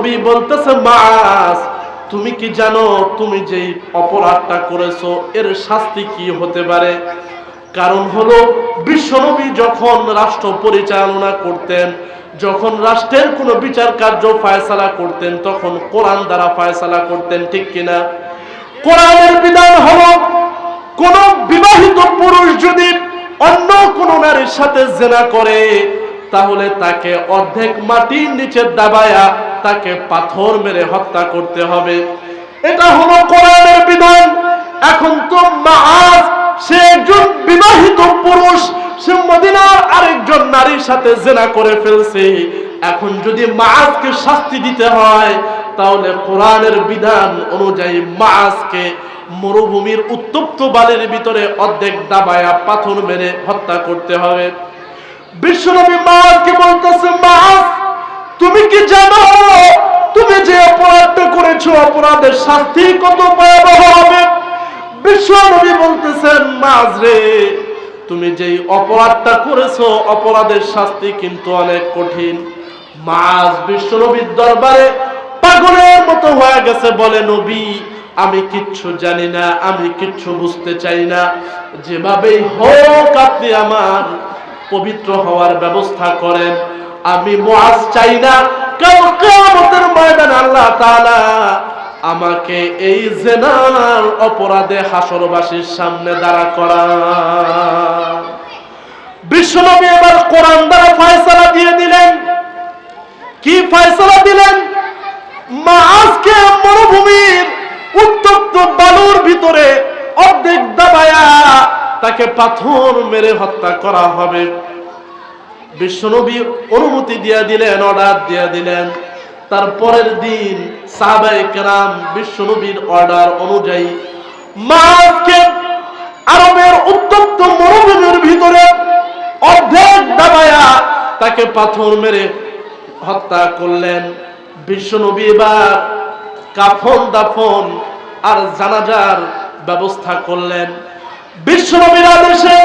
নবী বলতেছে মাস তুমি কি জানো তুমি যেই অপরাধটা করেছ, এর শাস্তি কি হতে পারে? কারণ হলো বিশ্বনবী যখন রাষ্ট্র পরিচালনা করতেন, যখন রাষ্ট্রের কোনো বিচার কার্য ফায়সালা করতেন, তখন কোরআন দ্বারা ফায়সালা করতেন, ঠিক কিনা? কোরআনের বিধান হলো, কোন বিবাহিত পুরুষ যদি অন্য কোন নারীর সাথে জেনা করে তাহলে তাকে অর্ধেক মাটির নিচে দাবায়া তাকে পাথর মেরে হত্যা করতে হবে। এটা হলো কোরআনের বিধান। এখন তো মাআজ, সে একজন বিবাহিত পুরুষ, সে মদিনার আরেকজন নারীর সাথে জেনা করে ফেলছে। এখন যদি মাআজকে শাস্তি দিতে হয়, তাহলে কোরআনের বিধান অনুযায়ী মাআজকে মরুভূমির উত্তপ্ত বালির ভিতরে অর্ধেক দাবায়া পাথর মেরে হত্যা করতে হবে। বিশ্বনবী মাআজকে বলতেছে মাআজ তুমি কি জানো? তুমি যে অপরাধটা করেছ, অপরাধের শাস্তি কত ভয়াবহ হবে? বিশ্বনবী বলতেছেন তুমি যেই অপরাধটা করেছ, অপরাধের শাস্তি কিন্তু অনেক কঠিন। মাঝ বিশ্বনবীর দরবারে পাগলের মতো হয়ে গেছে, বলে নবী, আমি কিচ্ছু জানি না, আমি কিচ্ছু বুঝতে চাই না। যেভাবেই হোক আপনি আমার পবিত্র হওয়ার ব্যবস্থা করেন। আমি মুআজ চাই না, কাল কিয়ামতের ময়দানে আল্লাহ তাআলা আমাকে এই জেনার অপরাধে হাসরবাসীর সামনে দাঁড়া করা বিশ্বনবী এবার কোরআন দ্বারা ফয়সালা দিয়ে দিলেন। কি ফয়সালা দিলেন? মা আজকে মরুভূমির উত্তপ্ত বালুর ভিতরে অর্ধেক দাবায়া তাকে পাথর মেরে হত্যা করা হবে। বিশ্বনবী অনুমতি দিয়া দিলেন, অর্ডার দিয়া দিলেন। তারপরের দিন সাহাবায়ে কেরাম বিশ্বনবীর অর্ডার অনুযায়ী মাকে আরবের উত্তপ্ত মরুভূমির ভিতরে অর্ধেক দাবায়া তাকে পাথর মেরে হত্যা করলেন। বিশ্বনবী এবার কাফন দাফন আর জানাজার ব্যবস্থা করলেন। আদেশে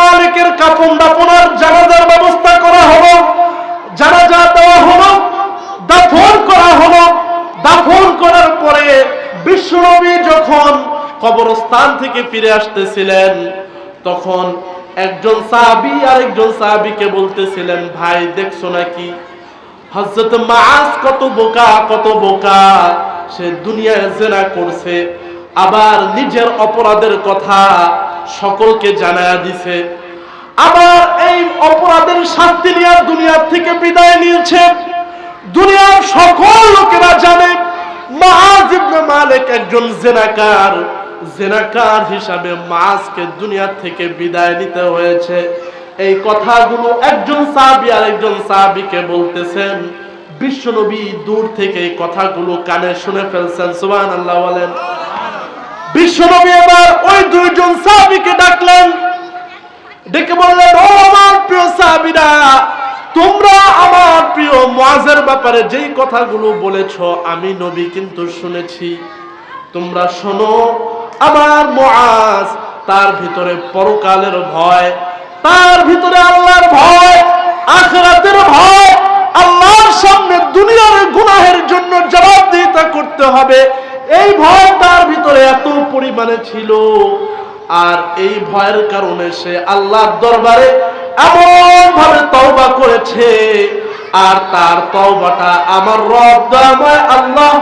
মালিকের জানাজার ব্যবস্থা করা হলো। জানাজা দেওয়া হলো, দাফন করা হলো। দাফন করার পরে বিশ্বনবী যখন কবরস্থান থেকে ফিরে আসতেছিলেন, তখন একজন সাহাবী আরেকজন সাহাবীকে বলতেছিলেন, ভাই, দেখছ নাকি? হযরত মাআজ কত বোকা কত বোকা। সে দুনিয়ায় জেনা করছে। আবার নিজের অপরাধের কথা সকলকে জানায়া দিছে। আবার এই অপরাধের শাস্তি নিয়ে দুনিয়ার থেকে বিদায় নিয়েছে। দুনিয়ার সকল লোকেরা জানে মালিক একজন জেনাকার। জেনাকার হিসাবে মাসকে দুনিয়া থেকে বিদায় নিতে হয়েছে। এই কথাগুলো একজন সাহাবী আর একজন সাহাবীকে বলতেছেন। বিশ্বনবী দূর থেকে এই কথাগুলো কানে শুনে ফেলছেন, সুবহানাল্লাহ বলেন। বিশ্বনবী এবার ওই দুইজন সাহাবীকে ডাকলেন। ডেকে বললেন, ও আমার প্রিয় সাহাবীরা, তোমরা আমার প্রিয় মুআজের ব্যাপারে যেই কথাগুলো বলেছ, আমি নবী কিন্তু শুনেছি। তোমরা শোনো, আমার মুআজ তার ভিতরে পরকালের ভয়, তার ভিতরে আল্লাহর ভয়, আখিরাতের ভয়, আল্লাহর সামনে দুনিয়ার গুনাহের জন্য জবাবদিহিতা করতে হবে। এই ভয় তার ভিতরে এত পরিমাণে ছিল। আর এই ভয়ের কারণে সে আল্লাহর দরবারে এমন ভাবে তওবা করেছে। আর তার তওবাটা আমার রব দয়াময় আল্লাহ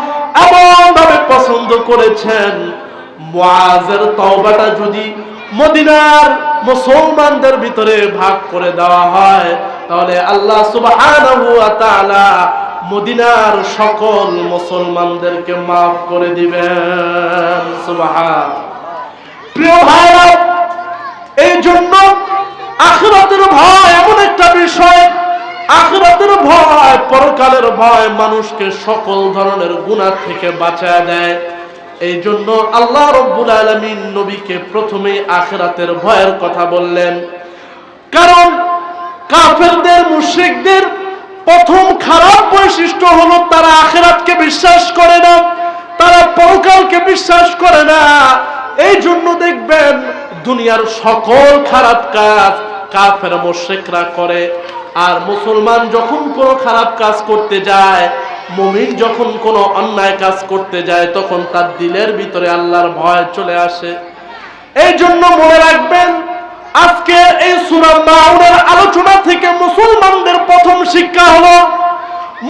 এমন ভাবে পছন্দ করেছেন। মুআজের তওবাটা যদি মদিনার মুসলমানদের ভিতরে ভাগ করে দেওয়া হয়, তাহলে আল্লাহ সুবহানাহু ওয়া তাআলা মদিনার সকল মুসলমানদেরকে মাফ করে দিবেন। প্রিয় ভাইরা এই জন্য আখিরাতের ভয় এমন একটা বিষয়, আখিরাতের ভয়, পরকালের ভয় মানুষকে সকল ধরনের গুনাহ থেকে বাঁচায় দেয়। এই জন্য আল্লাহ রব্বুল আলামিন নবীকে প্রথমেই আখরাতের ভয়ের কথা বললেন। কারণ কাফেরদের, মুশরিকদের প্রথম খারাপ বৈশিষ্ট্য হলো তারা আখিরাতকে বিশ্বাস করে না, তারা পরকালকে বিশ্বাস করে না। এই জন্য দেখবেন দুনিয়ার সকল খারাপ কাজ কাফের মুশরিকরা করে। আর মুসলমান যখন কোনো খারাপ কাজ করতে যায়, মুমিন যখন কোনো অন্যায় কাজ করতে যায়, তখন তার দিলের ভিতরে আল্লাহর ভয় চলে আসে। এই জন্য মনে রাখবেন আজকে এই সূরা মাউনের আলোচনা থেকে মুসলমানদের প্রথম শিক্ষা হলো,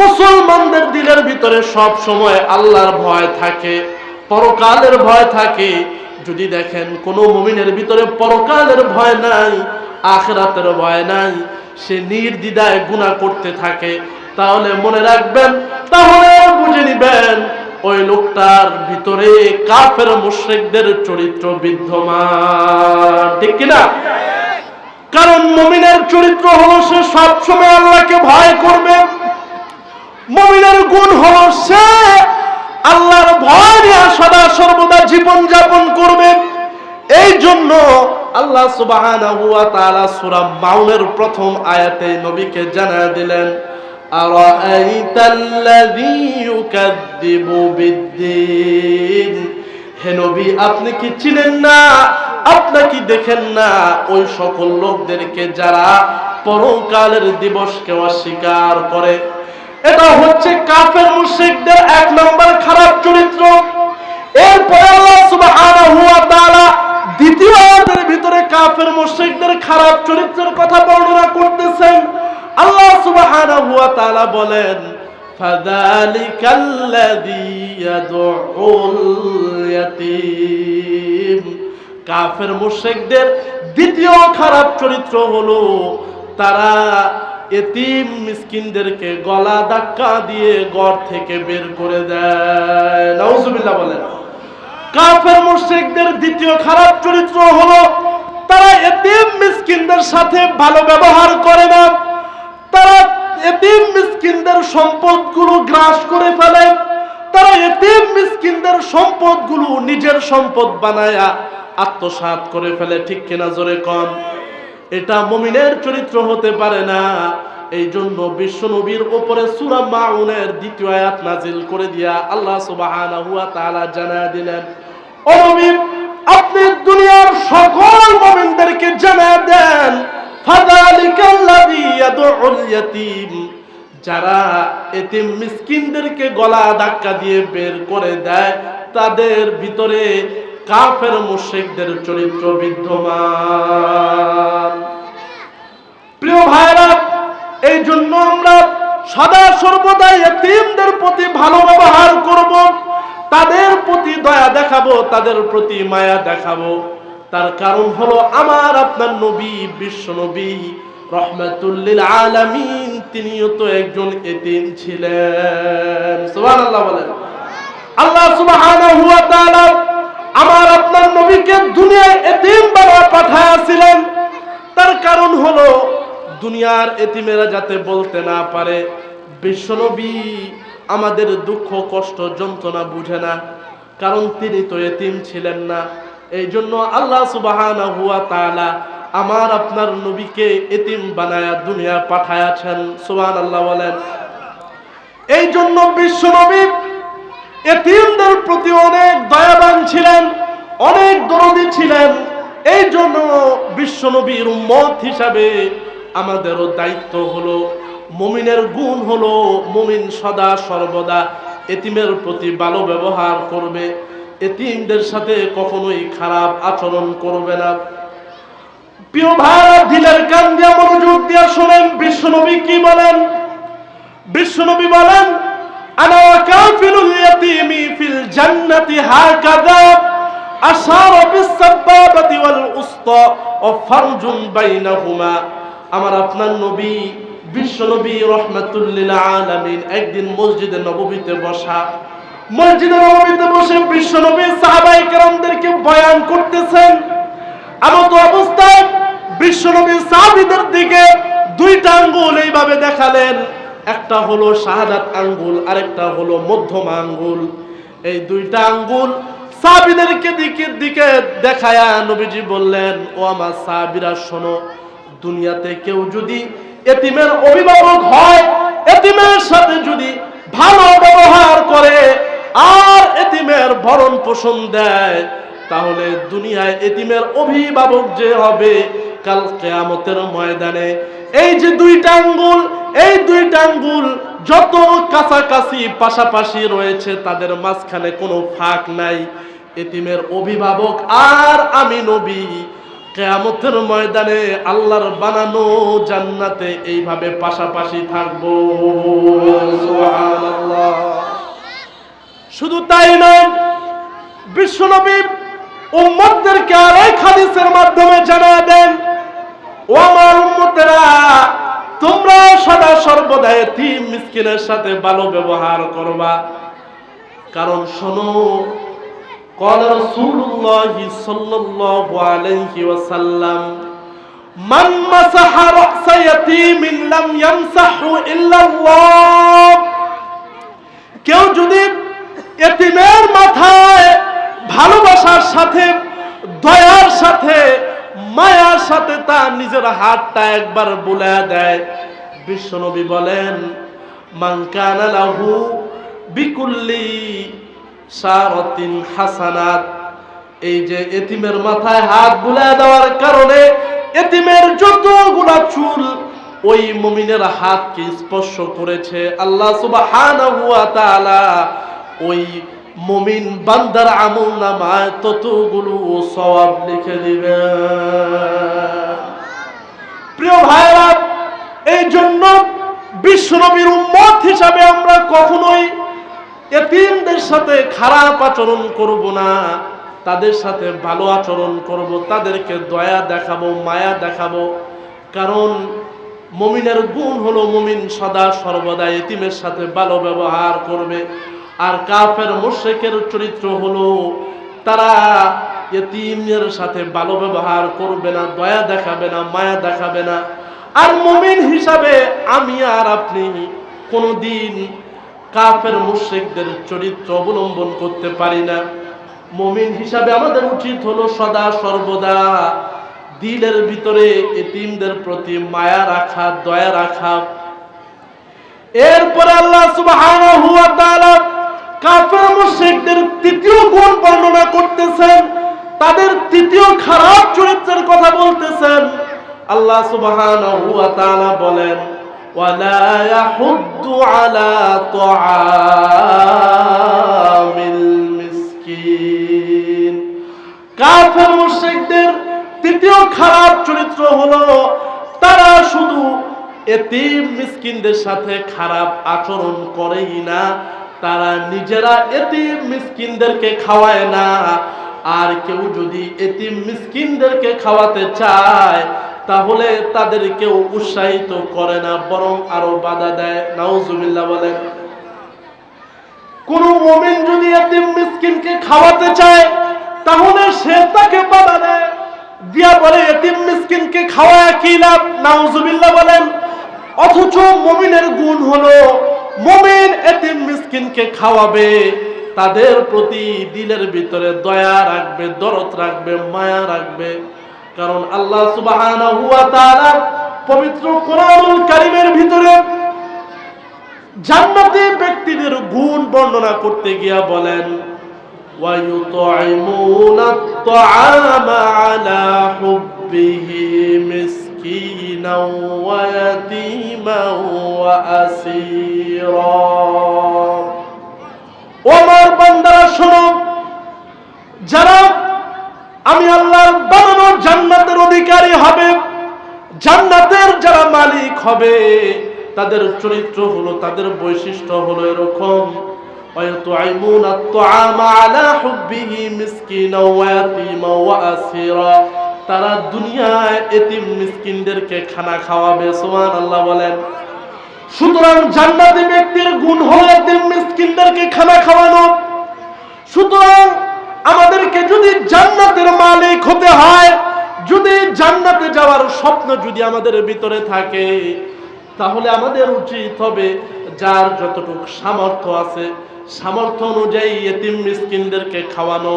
মুসলমানদের দিলের ভিতরে সব সময় আল্লাহর ভয় থাকে, পরকালের ভয় থাকে। যদি দেখেন কোন মুমিনের ভিতরে পরকালের ভয় নাই, আখরাতের ভয় নাই, সে নির্দ্বিধায় গুনাহ করতে থাকে, তাহলে মনে রাখবেন, তাহলে বুঝে নিবেন ওই লোকটার ভিতরে কাফের মুশরিকদের চরিত্র বিদ্যমান। ঠিক কিনা? কারণ মুমিনের চরিত্র হলো সে সবসময় আল্লাহকে ভয় করবে। মুমিনের গুণ হলো সে আল্লাহর ভয় নিয়ে সদা সর্বদা জীবন যাপন করবে। এই জন্য আল্লাহ ওয়া তাআলা মাউনের প্রথম আয়াতে নবীকে জানা দিলেন আরাআইতাল্লাযী ইউকাযযিবু বিদ্দীন হে নবী, আপনি কি চিনেন না? আপনি কি দেখেন না? ওই সকল লোকদেরকে যারা পরকালের দিবসকে অস্বীকার করে। এটা হচ্ছে কাফের মুশরিকদের এক নম্বর খারাপ চরিত্র। এরপরে আল্লাহ সুবহানাহু ওয়া তাআলা দ্বিতীয় ভিতরে কাফের মুশরিকদের খারাপ চরিত্রের কথা বর্ণনা করতেছেন। আল্লাহ সুবহানাহু ওয়া তাআলা বলেন, ফাযালিকাল্লাযী ইয়াদউল ইয়াতীম কাফের মুশরিকদের দ্বিতীয় খারাপ চরিত্র হলো, তারা এতিম মিসকিনদেরকে গলা ধাক্কা দিয়ে ঘর থেকে বের করে দেয়। নাউজুবিল্লাহ বলেন। কাফের মুশরিকদের দ্বিতীয় খারাপ চরিত্র হলো, তারা এতিম মিসকিনদের সাথে ভালো ব্যবহার করে না। তারা এতিম মিসকিনদের সম্পদগুলো গ্রাস করে ফেলে। তারা এতিম মিসকিনদের সম্পদগুলো নিজের সম্পদ বানায়া আত্মসাৎ করে ফেলে, ঠিক কিনা জোরে কন? এটা মুমিনের চরিত্র হতে পারে না। এই জন্য বিশ্ব নবীর উপরে সূরা মাউনের দ্বিতীয় আয়াত নাজিল করে দিয়া আল্লাহ সুবহানাহু ওয়া তাআলা জানায় দিলেন, ও নবী, আপনি দুনিয়ার সকল মুমিনদেরকে যারা এতিম মিসকিনদেরকে গলা ধাক্কা দিয়ে বের করে দেয়, তাদের ভিতরে কাফের মুশরিকদের চরিত্র বিদ্যমান। প্রিয় ভাইরা এই জন্য আমরা সদা সর্বদা এতিমদের প্রতি ভালো ব্যবহার করব, তাদের প্রতি দয়া দেখাবো, তাদের প্রতি মায়া দেখাবো। তার কারণ হলো আমার আপনার নবী, বিশ্ব নবী রহমাতুল্লিল আলামিন, তিনিও তো একজন এতিম ছিলেন। সুবহানাল্লাহ বলেন। আল্লাহ সুবহানাহু ওয়া তাআলা আমার আপনার নবীকে দুনিয়ায় এতিম বাবা পাঠায়াছিলেন। তার কারণ হলো, দুনিয়ার এতিমেরা যাতে বলতে না পারে, বিশ্বনবী আমাদের দুঃখ, কষ্ট, যন্ত্রণা বুঝে না, কারণ তিনি তো এতিম ছিলেন না। এই জন্য আল্লাহ সুবহানাহু ওয়া তাআলা আমার আপনার নবীকে এতিম বানায়া দুনিয়া পাঠায়াছেন, সুবহানাল্লাহ বলেন। এই জন্য বিশ্বনবী এতিমদের প্রতি অনেক দয়াবান ছিলেন, অনেক দরদি ছিলেন। এই জন্য বিশ্বনবীর উম্মত হিসাবে আমাদেরও দায়িত্ব হলো, মুমিনের গুণ হলো মুমিন সদা সর্বদা এতিমের প্রতি ভালো ব্যবহার করবে, এতিমদের সাথে কখনোই খারাপ আচরণ করবে না। প্রিয় দিলের কান দিয়া মনোযোগ দিয়া শোনেন, বিশ্বনবী কি বলেন? বিশ্বনবী বলেন, আনা ওয়াকাফিলুল ইয়াতীমি ফিল জান্নাতি হাকাযা আশারা ওয়াল ওয়া ফারজুন বাইনাহুমা। আমার আপনার নবী বিশ্ব নবী রহমাতুল্লিল আলামিন একদিন মসজিদে নববীতে বসা, মসজিদে নববীতে বসে বিশ্ব নবী সাহাবায়ে কেরামদেরকে বয়ান করতেছেন। এমত অবস্থায় বিশ্ব নবী সাহাবীদের দিকে দুইটা আঙ্গুল এইভাবে দেখালেন। একটা হলো শাহাদাত আঙ্গুল, আরেকটা হলো মধ্যম আঙ্গুল। এই দুইটা আঙ্গুল সাহাবীদেরকে দিকে দিকে দেখায়া নবীজি বললেন, ও আমার সাহাবীরা, শোনো, দুনিয়াতে কেউ যদি এতিমের অভিভাবক হয়, এতিমের সাথে যদি ভালো ব্যবহার করে আর এতিমের ভরণ পোষণ দেয়, তাহলে দুনিয়ায় এতিমের অভিভাবক যে হবে কাল কেয়ামতের ময়দানে। এই যে দুইটা আঙ্গুল, এই দুইটা আঙ্গুল যত কাছাকাছি পাশাপাশি রয়েছে, তাদের মাঝখানে কোনো ফাঁক নাই। এতিমের অভিভাবক আর আমি নবী। কেয়ামতের ময়দানে আল্লাহর বানানো জান্নাতে এইভাবে পাশাপাশি থাকব। শুধু তাই নয়, বিশ্বনবী উম্মতদেরকে আরেক হাদিসের মাধ্যমে জানা দেন ও আমার উম্মতেরা তোমরা সদা সর্বদা এতিম মিসকিনের সাথে ভালো ব্যবহার করবা কারণ শোনো قال رسول الله صلى الله عليه وسلم من مسح رأس يتيم لم يمسحه إلا الله কেউ যদি এতিমের মাথায় ভালোবাসার সাথে দয়ার সাথে মায়ার সাথে তার নিজের হাতটা একবার বুলা দেয়। বিশ্বনবী বলেন মানকানা লাহু বিকুল্লি সারতিন হাসানাত। এই যে এতিমের মাথায় হাত বুলা দেওয়ার কারণে এতিমের যতগুলা চুল ওই মুমিনের হাতকে স্পর্শ করেছে। আল্লাহ তাআলা ওই মুমিন বান্দার আমল নামায় ততগুলো সওয়াব লিখে দিবে। প্রিয় ভাইরা এই জন্য বিশ্বনবীর উম্মত হিসাবে আমরা কখনোই এতিমদের সাথে খারাপ আচরণ করব না, তাদের সাথে ভালো আচরণ করব, তাদেরকে দয়া দেখাবো, মায়া দেখাবো। কারণ মমিনের গুণ হলো মমিন সদা সর্বদা এতিমের সাথে ভালো ব্যবহার করবে। আর কাফের মুশরিকের চরিত্র হলো, তারা এতিমের সাথে ভালো ব্যবহার করবে না, দয়া দেখাবে না, মায়া দেখাবে না। আর মমিন হিসাবে আমি আর আপনি কোনোদিন কাফের মুশরিকদের চরিত্র অবলম্বন করতে পারি না। মমিন হিসাবে আমাদের উচিত হলো সদা সর্বদা দিলের ভিতরে এতিমদের প্রতি মায়া রাখা, দয়া রাখা। এরপরে আল্লাহ তাআলা কাফের মুশরিকদের তৃতীয় গুণ বর্ণনা করতেছেন, তাদের তৃতীয় খারাপ চরিত্রের কথা বলতেছেন। আল্লাহ সুবহানাহু ওয়া তাআলা বলেন, ওয়ালা ইয়াহুদ্দু আলা তুআমিল মিসকিন। কাফের মুশরিকদের তৃতীয় খারাপ চরিত্র হলো, তারা শুধু এতিম মিসকিনদের সাথে খারাপ আচরণ করেই না তারা নিজেরা এতিম মিসকিনদেরকে খাওয়ায় না। আর কেউ যদি এতিম মিসকিনদেরকে খাওয়াতে চায়, তাহলে তাদেরকেও উৎসাহিত করে না, বরং আরও বাধা দেয়। নাউজুবিল্লাহ বলেন, কোন মুমিন যদি এতিম মিসকিনকে খাওয়াতে চায়, তাহলে সে তাকে বাধা দেয়। দিয়া বলে, এতিম মিসকিনকে খাওয়ায় কি লাভ? নাউজুবিল্লাহ বলেন, অথচ মুমিনের গুণ হলো মুমিন এতিম মিসকিনকে খাওয়াবে, তাদের প্রতি দিলের ভিতরে দয়া রাখবে, দরদ রাখবে, মায়া রাখবে। কারণ আল্লাহ সুবহানাহু ওয়া তাআলা পবিত্র কোরআনুল কারীমের ভিতরে জান্নাতি ব্যক্তিদের গুণ বর্ণনা করতে গিয়া বলেন, ওয়া ইউতাইমুনা তাআমা আলা হুব। حبه مسكينا ويتيما وأسيرا ওমর বান্দারা শোনো যারা আমি আল্লাহর বানানো জান্নাতের অধিকারী হবে জান্নাতের যারা মালিক হবে তাদের চরিত্র হলো তাদের বৈশিষ্ট্য হলো এরকম ويطعمون الطعام على حبه مسكينا ويتيما واسيرا তারা দুনিয়ায় এতিম মিসকিনদেরকে খানা খাওয়াবে, সুবহানাল্লাহ বলেন। সুতরাং জান্নাতি ব্যক্তির গুণ হলো এতিম মিসকিনদেরকে খানা খাওয়ানো। সুতরাং আমাদেরকে যদি জান্নাতের মালিক হতে হয়, যদি জান্নাতে যাওয়ার স্বপ্ন যদি আমাদের ভিতরে থাকে, তাহলে আমাদের উচিত হবে যার যতটুকু সামর্থ্য আছে, সামর্থ্য অনুযায়ী এতিম মিসকিনদেরকে খাওয়ানো।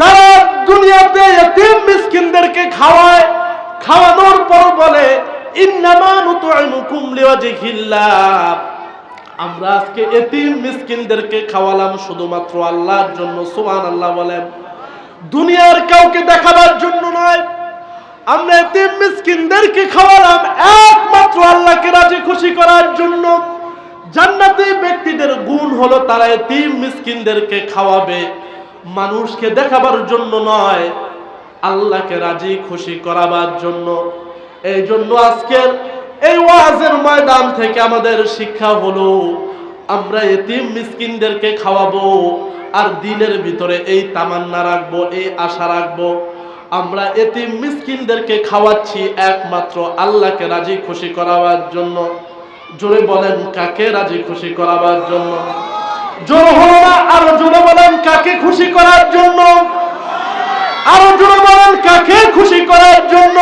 যারা দুনিয়াতে এতিম মিসকিনদেরকে খাওয়ায়, খাওয়ানোর পর বলে আমরা আজকে এতিম মিসকিনদেরকে খাওয়ালাম শুধুমাত্র আল্লাহর জন্য, সুবহানাল্লাহ বলেন। দুনিয়ার কাউকে দেখাবার জন্য নয়, আমরা এতিম মিসকিনদেরকে খাওয়ালাম একমাত্র আল্লাহকে রাজি খুশি করার জন্য। জান্নাতি ব্যক্তিদের গুণ হলো তারা এতিম মিসকিনদেরকে খাওয়াবে। মানুষকে দেখাবার জন্য নয়, আল্লাহকে রাজি খুশি করাবার জন্য। এই জন্য আজকের এই ওয়াজের ময়দান থেকে আমাদের শিক্ষা হলো, আমরা এতিম মিসকিনদেরকে খাওয়াবো আর দিনের ভিতরে এই তামান্না রাখব, এই আশা রাখব। আমরা এতিম মিসকিনদেরকে খাওয়াচ্ছি একমাত্র আল্লাহকে রাজি খুশি করাবার জন্য। জোরে বলেন, কাকে রাজি খুশি করাবার জন্য? জোর হলো আরও জোরে বলেন কাকে খুশি করার জন্য? আরও জোরে বলেন কাকে খুশি করার জন্য?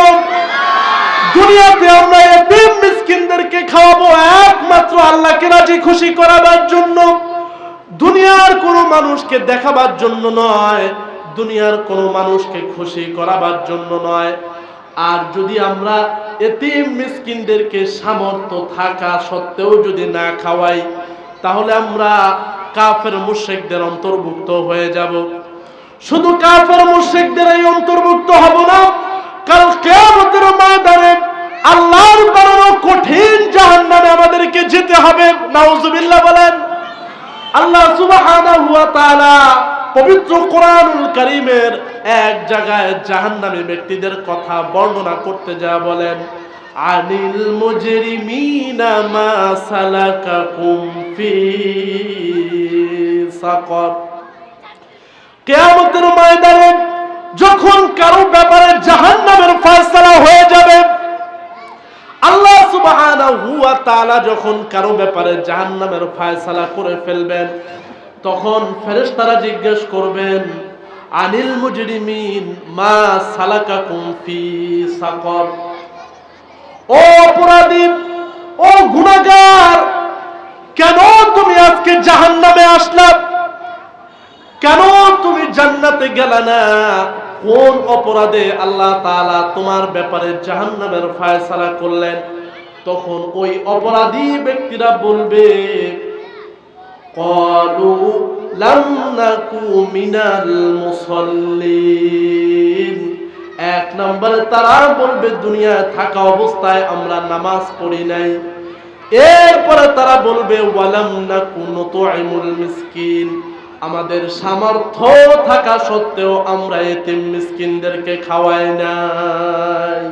দুনিয়াতে আমরা এতিম মিসকিনদেরকে খাওয়াবো একমাত্র আল্লাহকে রাজি খুশি করাবার জন্য। দুনিয়ার কোনো মানুষকে দেখাবার জন্য নয়, দুনিয়ার কোনো মানুষকে খুশি করাবার জন্য নয়। আর যদি আমরা এতিম মিসকিনদেরকে সামর্থ্য থাকা সত্ত্বেও যদি না খাওয়াই, তাহলে আমরা কাফের মুশরিকদের অন্তর্ভুক্ত হয়ে যাব। শুধু কাফের মুশরিকদের এই অন্তর্ভুক্ত হব না কাল কিয়ামতের ময়দানে আল্লাহর বানানো কঠিন জাহান্নামে আমাদেরকে যেতে হবে। নাউজুবিল্লাহ বলেন, আল্লাহ সুবহানাহু ওয়া তাআলা পবিত্র কোরআনুল কারীমের এক জায়গায় জাহান্নামী ব্যক্তিদের কথা বর্ণনা করতে যা বলেন। আনিল মুজরিমিনা মা সালাকাকুম ফি সাকর। কিয়ামতের ময়দানে যখন কারও ব্যাপারে জাহান্নামের ফয়সালা হয়ে যাবে, আল্লাহ সুবহানাহু ওয়া তাআলা যখন কারও ব্যাপারে জাহান্নামের ফয়সালা করে ফেলবেন, তখন ফেরেশতারা জিজ্ঞেস করবেন, আনিল মুজরিমিন মা সালাকাকুম ফি সাকর? ও অপরাধী, ও গুণাগার কেন তুমি আজকে জাহান নামে আসলা? কেন তুমি জান্নাতে গেলে না? কোন অপরাধে আল্লাহ তালা তোমার ব্যাপারে জাহান নামের ফায়সালা করলেন? তখন ওই অপরাধী ব্যক্তিরা বলবে, কলু লাম নাকু মিনাল মুসল্লিন। এক নম্বরে তারা বলবে, দুনিয়ায় থাকা অবস্থায় আমরা নামাজ পড়ি নাই। এরপরে তারা বলবে আমাদের সামর্থ্য থাকা সত্ত্বেও আমরা এতিম মিসকিনদেরকে খাওয়াই নাই।